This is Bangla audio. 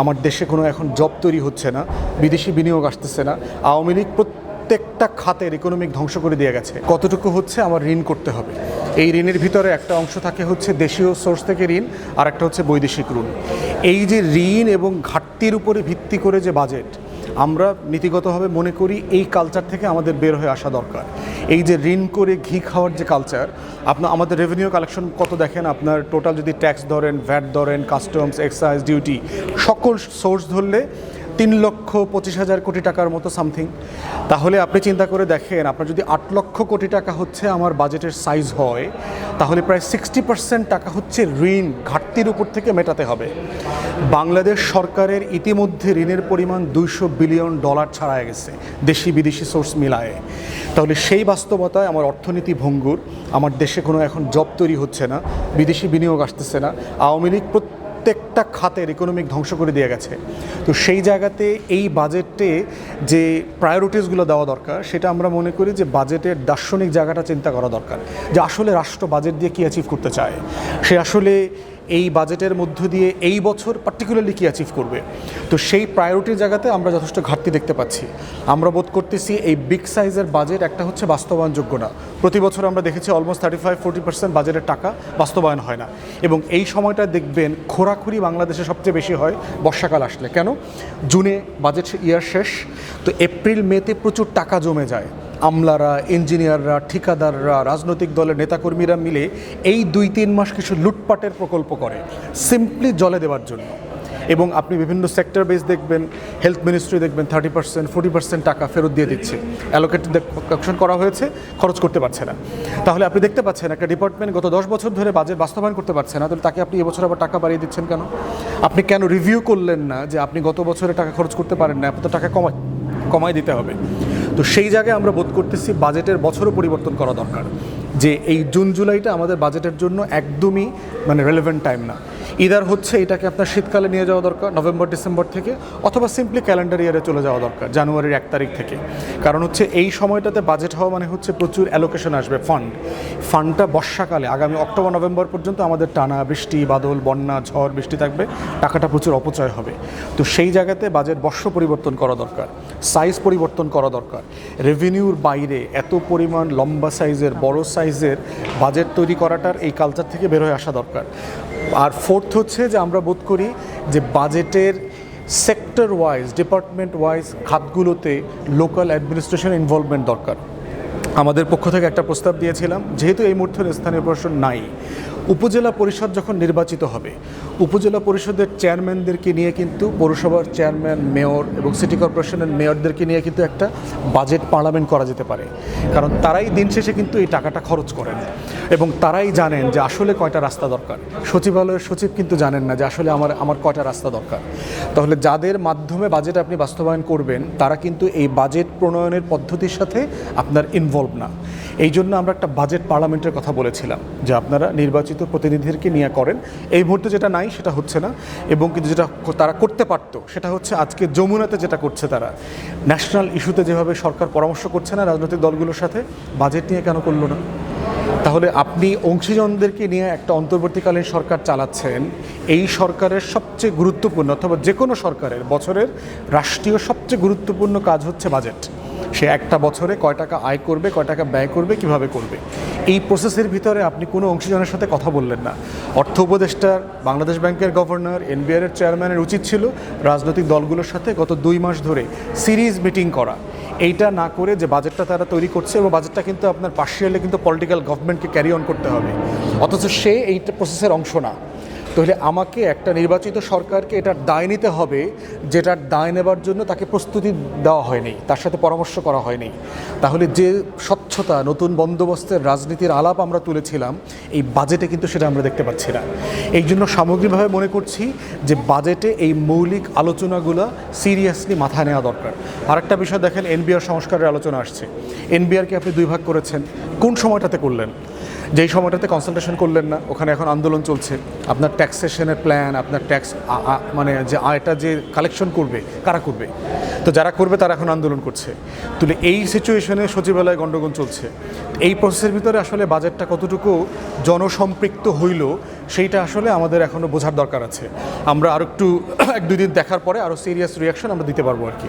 আমার দেশে কোনো এখন জব তৈরি হচ্ছে না, বিদেশি বিনিয়োগ আসতেছে না, আওয়ামী লীগ প্রত্যেকটা খাতের ইকোনমিক ধ্বংস করে দিয়ে গেছে। কতটুকু হচ্ছে আমার ঋণ করতে হবে? এই ঋণের ভিতরে একটা অংশ থাকে হচ্ছে দেশীয় সোর্স থেকে ঋণ আর একটা হচ্ছে বৈদেশিক ঋণ। এই যে ঋণ এবং ঘাটতির উপরে ভিত্তি করে যে বাজেট আমরা নীতিগতভাবে মনে করি এই কালচার থেকে আমাদের বের হয়ে আসা দরকার। এই যে ঋণ করে ঘি খাওয়ার যে কালচার আপনার আমাদের রেভিনিউ কালেকশন কত দেখেন? আপনার টোটাল যদি ট্যাক্স ধরেন ভ্যাট ধরেন কাস্টমস এক্সাইজ ডিউটি সকল সোর্স ধরলে তিন লক্ষ পঁচিশ হাজার কোটি টাকার মতো সামথিং তাহলে আপনি চিন্তা করে দেখেন, আপনার যদি আট লক্ষ কোটি টাকা হচ্ছে আমার বাজেটের সাইজ হয়, তাহলে প্রায় সিক্সটি পার্সেন্ট টাকা হচ্ছে ঋণ ঘাটতির উপর থেকে মেটাতে হবে। বাংলাদেশ সরকারের ইতিমধ্যে ঋণের পরিমাণ দুইশো বিলিয়ন ডলার ছাড়ায় গেছে, দেশি বিদেশি সোর্স মিলায়ে। তাহলে সেই বাস্তবতায় আমার অর্থনীতি ভঙ্গুর, আমার দেশে কোনো এখন জব তৈরি হচ্ছে না, বিদেশি বিনিয়োগ আসতেছে না, আওয়ামী লীগ প্রত্যেকটা খাতের ইকোনমিক ধ্বংস করে দিয়ে গেছে। তো সেই জায়গাতে এই বাজেটে যে প্রায়োরিটিসগুলো দেওয়া দরকার, সেটা আমরা মনে করি যে বাজেটের দার্শনিক জায়গাটা চিন্তা করা দরকার। যে আসলে রাষ্ট্র বাজেট দিয়ে কী অ্যাচিভ করতে চায়? সে আসলে এই বাজেটের মধ্য দিয়ে এই বছর পার্টিকুলারলি কী অ্যাচিভ করবে? তো সেই প্রায়োরিটির জায়গাতে আমরা যথেষ্ট ঘাটতি দেখতে পাচ্ছি। আমরা বোধ করতেছি এই বিগ সাইজের বাজেট একটা হচ্ছে বাস্তবায়নযোগ্য না। প্রতি বছর আমরা দেখেছি almost thirty five forty percent বাজেটের টাকা বাস্তবায়ন হয় না। এবং এই সময়টা দেখবেন খোরাখুরি বাংলাদেশে সবচেয়ে বেশি হয় বর্ষাকাল আসলে। কেন? জুনে বাজেট ইয়ার শেষ, তো এপ্রিল মেতে প্রচুর টাকা জমে যায়। আমলারা, ইঞ্জিনিয়াররা, ঠিকাদাররা, রাজনৈতিক দলের নেতাকর্মীরা মিলে এই দুই তিন মাস কিছু লুটপাটের প্রকল্প করে সিম্পলি জলে দেওয়ার জন্য। এবং আপনি বিভিন্ন সেক্টর বেস দেখবেন হেলথ মিনিস্ট্রি দেখবেন থার্টি পার্সেন্ট ফোর্টি পার্সেন্ট টাকা ফেরত দিয়ে দিচ্ছে। অ্যালোকেটেড করা হয়েছে, খরচ করতে পারছে না। তাহলে আপনি দেখতে পাচ্ছেন একটা ডিপার্টমেন্ট গত দশ বছর ধরে বাজেট বাস্তবায়ন করতে পারছে না, তাহলে তাকে আপনি এবছর আবার টাকা বাড়িয়ে দিচ্ছেন কেন? আপনি কেন রিভিউ করলেন না যে আপনি গত বছরে টাকা খরচ করতে পারেন না আপনার তো টাকা কমায় কমায় দিতে হবে? তো সেই জায়গায় আমরা বোধ করতেছি বাজেটের বছরও পরিবর্তন করা দরকার। যে এই জুন, জুলাইটা আমাদের বাজেটের জন্য একদমই মানে রেলেভেন্ট টাইম না। ইদার হচ্ছে এটাকে আপনার শীতকালে নিয়ে যাওয়া দরকার নভেম্বর ডিসেম্বর থেকে, অথবা সিম্পলি ক্যালেন্ডার ইয়ারে চলে যাওয়া দরকার জানুয়ারির এক তারিখ থেকে। কারণ হচ্ছে এই সময়টাতে বাজেট হওয়া মানে হচ্ছে প্রচুর অ্যালোকেশন আসবে ফান্ড ফান্ডটা বর্ষাকালে, আগামী অক্টোবর নভেম্বর পর্যন্ত আমাদের টানা বৃষ্টি, বাদল, বন্যা, ঝড়, বৃষ্টি থাকবে, টাকাটা প্রচুর অপচয় হবে। তো সেই জায়গাতে বাজেট বর্ষ পরিবর্তন করা দরকার সাইজ পরিবর্তন করা দরকার। রেভিনিউর বাইরে এত পরিমাণ লম্বা সাইজের বড় সাইজের বাজেট তৈরি করাটার এই কালচার থেকে বের হয়ে আসা দরকার। আর ফোর্থ হচ্ছে যে আমরা বোধ করি যে বাজেটের সেক্টর ওয়াইজ ডিপার্টমেন্ট ওয়াইজ খাতগুলোতে লোকাল অ্যাডমিনিস্ট্রেশন ইনভলভমেন্ট দরকার। আমাদের পক্ষ থেকে একটা প্রস্তাব দিয়েছিলাম, যেহেতু এই মুহূর্তে স্থানীয় প্রশাসন নাই, উপজেলা পরিষদ যখন নির্বাচিত হবে, উপজেলা পরিষদের চেয়ারম্যানদেরকে নিয়ে কিন্তু পৌরসভার চেয়ারম্যান, মেয়র এবং সিটি কর্পোরেশনের মেয়রদেরকে নিয়ে কিন্তু একটা বাজেট পার্লামেন্ট করা যেতে পারে। কারণ তারাই দিন শেষে কিন্তু এই টাকাটা খরচ করেন এবং তারাই জানেন যে আসলে কয়টা রাস্তা দরকার। সচিবালয়ের সচিব কিন্তু জানেন না যে আসলে আমার আমার কয়টা রাস্তা দরকার। তাহলে যাদের মাধ্যমে বাজেট আপনি বাস্তবায়ন করবেন, তারা কিন্তু এই বাজেট প্রণয়নের পদ্ধতির সাথে আপনার ইনভলভ না। এই জন্য আমরা একটা বাজেট পার্লামেন্টের কথা বলেছিলাম যে আপনারা নির্বাচিত প্রতিনিধিদেরকে নিয়ে করেন। এই মুহূর্তে যেটা নাই সেটা হচ্ছে না এবং কিন্তু যেটা তারা করতে পারতো সেটা হচ্ছে আজকে যমুনাতে যেটা করছে তারা। ন্যাশনাল ইস্যুতে যেভাবে সরকার পরামর্শ করছে না রাজনৈতিক দলগুলোর সাথে বাজেট নিয়ে কেন করল না? তাহলে আপনি অংশীজনদেরকে নিয়ে একটা অন্তর্বর্তীকালীন সরকার চালাচ্ছেন, এই সরকারের সবচেয়ে গুরুত্বপূর্ণ অথবা যে কোনো সরকারের বছরের রাষ্ট্রীয় সবচেয়ে গুরুত্বপূর্ণ কাজ হচ্ছে বাজেট সে একটা বছরে কয় টাকা আয় করবে, কয় টাকা ব্যয় করবে, কীভাবে করবে? এই প্রসেসের ভিতরে আপনি কোনো অংশীজনের সাথে কথা বললেন না। অর্থ উপদেষ্টার বাংলাদেশ ব্যাংকের গভর্নর এনবিআর এর চেয়ারম্যানের উচিত ছিল রাজনৈতিক দলগুলোর সাথে গত দুই মাস ধরে সিরিজ মিটিং করা। এইটা না করে যে বাজেটটা তারা তৈরি করছে এবং বাজেটটা কিন্তু আপনার পার্শিয়ালি কিন্তু পলিটিক্যাল গভর্নমেন্টকে ক্যারি অন করতে হবে। অথচ সে এইটা প্রসেসের অংশ না। তাহলে আমাকে একটা নির্বাচিত সরকারকে এটার দায় নিতে হবে যেটার দায় নেবার জন্য তাকে প্রস্তুতি দেওয়া হয়নি, তার সাথে পরামর্শ করা হয়নি। তাহলে যে স্বচ্ছতা, নতুন বন্দোবস্তের রাজনীতির আলাপ আমরা তুলেছিলাম, এই বাজেটে কিন্তু সেটা আমরা দেখতে পাচ্ছি না। এই জন্য সামগ্রিকভাবে মনে করছি যে বাজেটে এই মৌলিক আলোচনাগুলো সিরিয়াসলি মাথায় নেওয়া দরকার। আরেকটা বিষয় দেখেন, এনবিআর সংস্কারের আলোচনা আসছে। এনবিআরকে আপনি দুই ভাগ করেছেন। কোন সময়টাতে করলেন? যেই সময়টাতে কনসালটেশন করলেন না, ওখানে এখন আন্দোলন চলছে। আপনার ট্যাক্সেশনের প্ল্যান আপনার ট্যাক্স মানে যে আয়টা যে কালেকশন করবে, কারা করবে? তো যারা করবে তারা এখন আন্দোলন করছে। তুলে এই সিচুয়েশনে সচিবালয়ে গণ্ডগোল চলছে। এই প্রসেসের ভিতরে আসলে বাজেটটা কতটুকু জনসম্পৃক্ত হইল, সেইটা আসলে আমাদের এখনও বোঝার দরকার আছে। আমরা আরও একটু এক দুই দিন দেখার পরে আরও সিরিয়াস রিয়াকশন আমরা দিতে পারব আর কি।